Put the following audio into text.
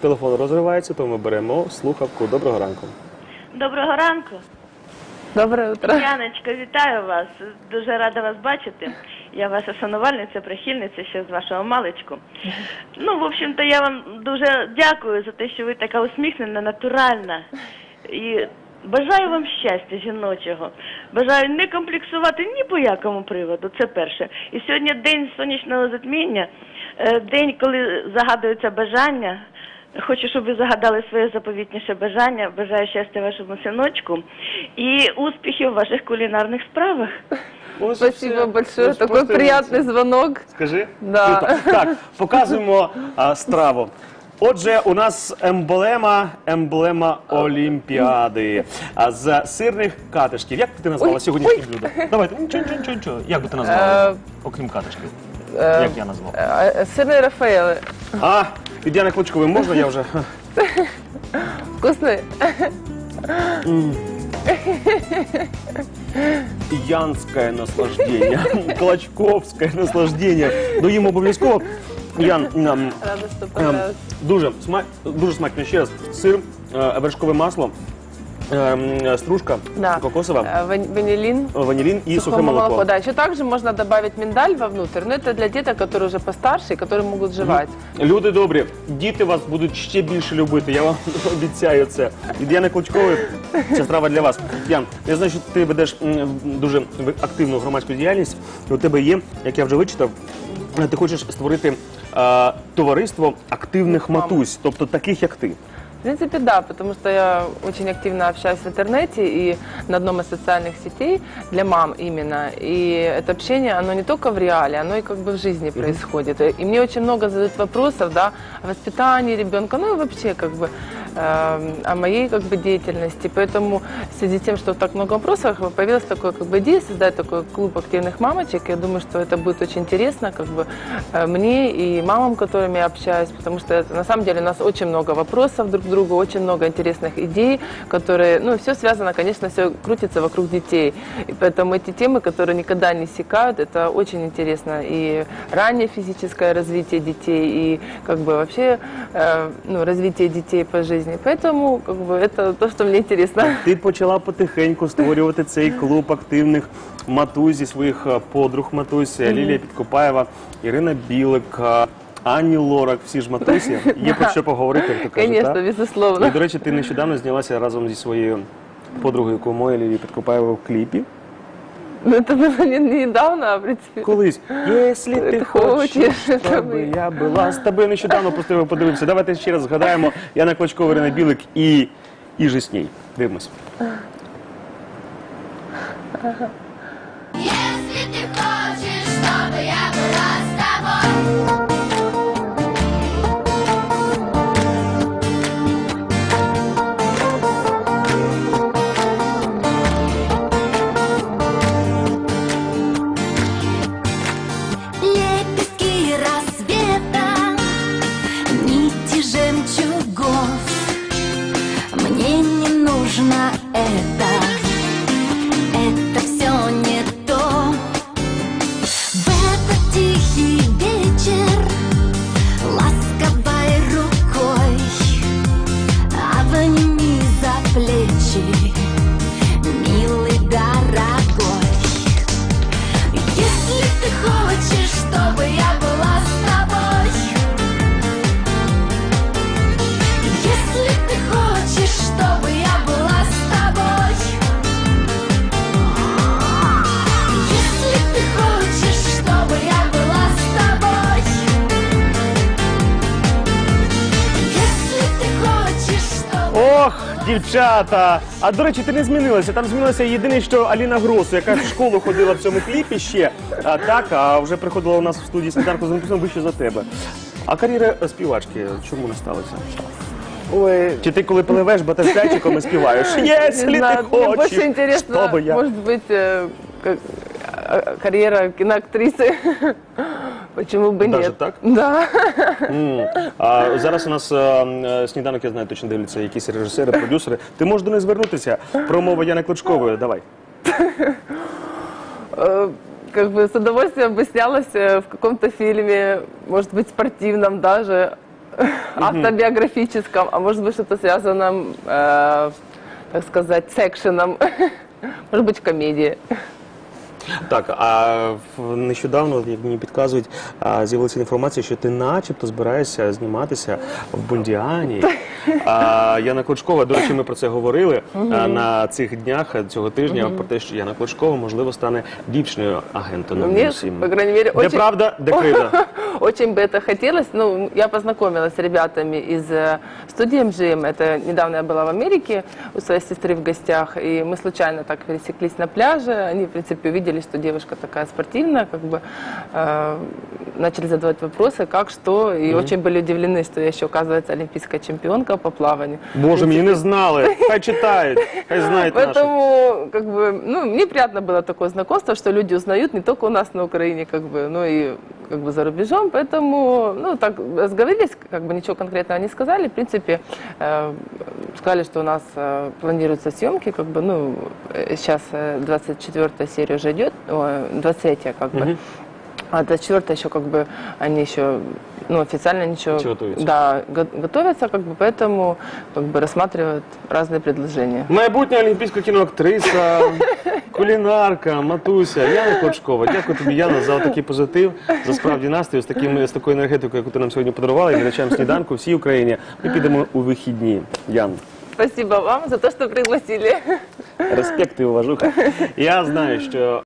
телефон розривається, то ми беремо слухавку. Доброго ранку. Доброго ранку. Доброе утро. Яночка, вітаю вас. Дуже рада вас бачити. Я ваша шанувальниця, прихильниця ще з вашого маличку. Ну, в общем-то, я вам дуже дякую за те, що ви така усміхнена, натуральна. І бажаю вам щастя жіночого. Бажаю не комплексувати ні по якому приводу. Це перше. І сьогодні день сонячного затміння, е, день, коли загадуються бажання. Хочу, щоб ви загадали своє заповітніше бажання. Бажаю щастя вашому синочку і успіхів в ваших кулінарних справах. Ось Спасибо все. большое. Ось Такой просто приятный звонок. Скажи. Да. Круто. Так, показуємо а, страву. Отже, у нас емблема, емблема Олімпіади а, з сирних катишків. Як би ти назвала Ой, сьогоднішнє блюдо? Давайте, нічого, нічого, нічого, нічого. Як би ти назвала? Е, Окрім катишків. Э, Як я назвав? э, Сырные Рафаэлы. А, від Яни Клочкової можна я вже? Вкусные? Янське наслаждення, клочковське наслаждення. Ну їм обов'язково. Ян, м, Рада, что Ем, понравилось. Дуже смак, дуже смачно ще раз. Сир, е, вершкове масло, ем, стружка Да. кокосова, Э, вань- Ванилин. ванілін і сухе сухое молоко. Да, еще также можно добавить миндаль вовнутрь, но это для деток, которые уже постарше, и которые могут жевать. Люди добрі, діти вас будуть ще більше любити. Я вам обіцяю це. Від Яни Клочкової ця страва для вас. Ян, я знаю, що ти ведеш м, дуже активну громадську діяльність. І у тебе є, як я вже вичитав, е, ти хочеш створити е, товариство активних Мам. матусь, тобто таких як ти. В принципе, да, потому что я очень активно общаюсь в интернете и на одном из социальных сетей для мам именно. И это общение, оно не только в реале, оно и как бы в жизни происходит. И мне очень много задают вопросов, да, о воспитании ребенка, ну и вообще как бы э, о моей как бы деятельности. Поэтому в связи с тем, что так много вопросов, появилась такая как бы идея создать такой клуб активных мамочек. Я думаю, что это будет очень интересно как бы э, мне и мамам, которыми я общаюсь, потому что это, на самом деле у нас очень много вопросов друг к другу, очень много интересных идей, которые, ну, все связано, конечно, все крутится вокруг детей. И поэтому эти темы, которые никогда не иссякают, это очень интересно. И раннее физическое развитие детей, и как бы вообще э, ну, развитие детей по жизни. Поэтому как бы это то, что мне интересно. Ти почала потихеньку створювати цей клуб активних матусь зі своїх е, подруг матусь е, Лілія Підкопаєва, Ірина Білик, е, Ані Лорак. Всі ж матусі. Є про що поговорити, як то кажуть. Конечно, так? безусловно. І, до речі, ти нещодавно знялася разом зі своєю подругою Комою Лілією Підкопаєвою в кліпі. Но это было не, не недавно, а в принципе. Колись, якщо ти Ти хочеш, хочеш, щоб щоб я була з тобою нещодавно просто його подивився. Давайте ще раз згадаємо Яна Клочкова, Ірина Білик і, і Жесній. Дивимось. Если ты хочешь, чтобы я была с дівчата! А до речі, ти не змінилася. Там змінилася єдине, що Аліна Гросу, яка в школу ходила в цьому кліпі ще. А так, а вже приходила у нас в студії сніданку з написано вище за тебе. А кар'єра співачки чому не сталася? Ой, Чи ти коли пливеш батерфляйчиком і співаєш? Не ти знаю, мне больше хочеш, интересно, щоб я... может быть, э, как- э, карьера киноактрисы. Почему бы Даже нет? так? Да. М. А зараз у нас е, е, сніданок, я знаю, точно дивляться якісь режисери, продюсери. Ти можеш до них звернутися. Промова Яни Клочкової. Давай. Э, Как бы с удовольствием бы снялась э, в каком-то фильме, может быть, спортивном даже. автобиографическом, а может быть что-то связано, э, так сказать, с экшеном. Может быть, комедия. Так, а в- нещодавно, як мені підказують, а, з'явилася інформація, що ти начебто збираєшся зніматися в Бондіані. А Яна Клочкова, до речі, ми про це говорили а, на цих днях а, цього тижня про те, що Яна Клочкова, можливо, стане дівчиною агента Мне, 07. по крайней мере, Де очень... правда, де крида? Очень бы это хотелось. Ну, я познакомилась с ребятами из э, студии МЖМ. Это недавно я была в Америке у своей сестры в гостях, и мы случайно так пересеклись на пляже. Они, в принципе, увидели, что девушка такая спортивная, как бы э, начали задавать вопросы, как, что, и очень были удивлены, что я еще, оказывается, олимпийская чемпионка по плаванию. Боже, мені не знали. Хай читають, хай наші. Поэтому, как бы, ну, мне приятно было такое знакомство, что люди узнают не только у нас на Украине, как бы, но и как бы за рубежом. Поэтому, ну, так разговорились, как бы ничего конкретного не сказали. В принципе, э, сказали, что у нас э, планируются съемки, как бы, ну, э, сейчас 24 серия уже идет, ой, 23 как бы. А 24 еще как бы они еще ну, официально ничего Еще готовятся. да, го- готовятся, как бы, поэтому как бы рассматривают разные предложения. Майбутня олімпійська кіноактриса, кулінарка, матуся, Яна Клочкова. Дякую тобі, Яна, за такий позитив, за справді настрій, з, таким, з такою енергетикою, яку ти нам сьогодні подарувала, і глядачам сніданку всій Україні. Ми підемо у вихідні. Ян, Спасибо вам за то, что пригласили. респект і уважуха. Я знаю, що